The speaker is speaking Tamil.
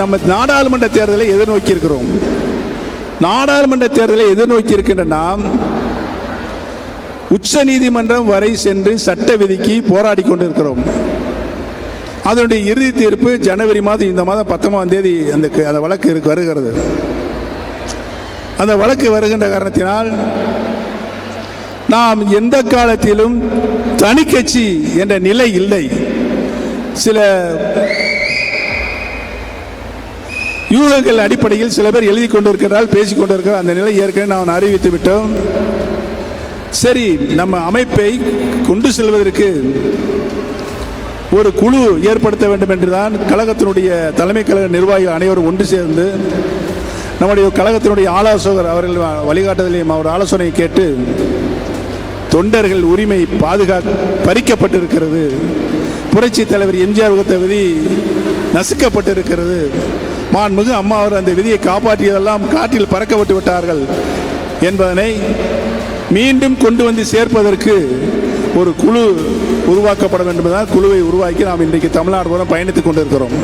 நம்ம நாடாளுமன்ற தேர்தலை எதிர்நோக்கி இருக்கிறோம் நாடாளுமன்ற தேர்தலை எதிர்நோக்கி இருக்கின்ற நாம் உச்ச நீதிமன்றம் வரை சென்று சட்ட விதிக்கு போராடி கொண்டிருக்கிறோம். அதனுடைய இறுதி தீர்ப்பு ஜனவரி மாதம் இந்த மாதம் பத்தொன்பதாம் தேதி அந்த அந்த வழக்கு இருக்கு வருகிறது. அந்த வழக்கு வருகின்ற காரணத்தினால் நாம் எந்த காலத்திலும் தனிக்கட்சி என்ற நிலை இல்லை. சில யூகங்கள் அடிப்படையில் சில பேர் எழுதி கொண்டிருக்கிறார்கள் பேசிக் கொண்டிருக்கிறார் அந்த நிலை ஏற்கனவே நான் அறிவித்து விட்டோம். சரி நம்ம அமைப்பை கொண்டு செல்வதற்கு ஒரு குழு ஏற்படுத்த வேண்டும் என்றுதான் கழகத்தினுடைய தலைமை கழக நிர்வாகிகள் அனைவரும் ஒன்று சேர்ந்து நம்முடைய கழகத்தினுடைய ஆலோசகர் அவர்கள் வழிகாட்டுதலையும் அவர் ஆலோசனை கேட்டு தொண்டர்கள் உரிமை பாதுகா பறிக்கப்பட்டிருக்கிறது. புரட்சி தலைவர் எம்ஜிஆர் வகுத்த விதி நசுக்கப்பட்டிருக்கிறது. மாண்புமிகு அம்மா அவர் அந்த விதியை காப்பாற்றியதெல்லாம் காற்றில் பறக்க விட்டு விட்டார்கள் என்பதனை மீண்டும் கொண்டு வந்து சேர்ப்பதற்கு ஒரு குழு உருவாக்கப்பட வேண்டும் குழுவை உருவாக்கி நாம் இன்றைக்கு தமிழ்நாடு மூலம் பயணித்துக் கொண்டிருக்கிறோம்.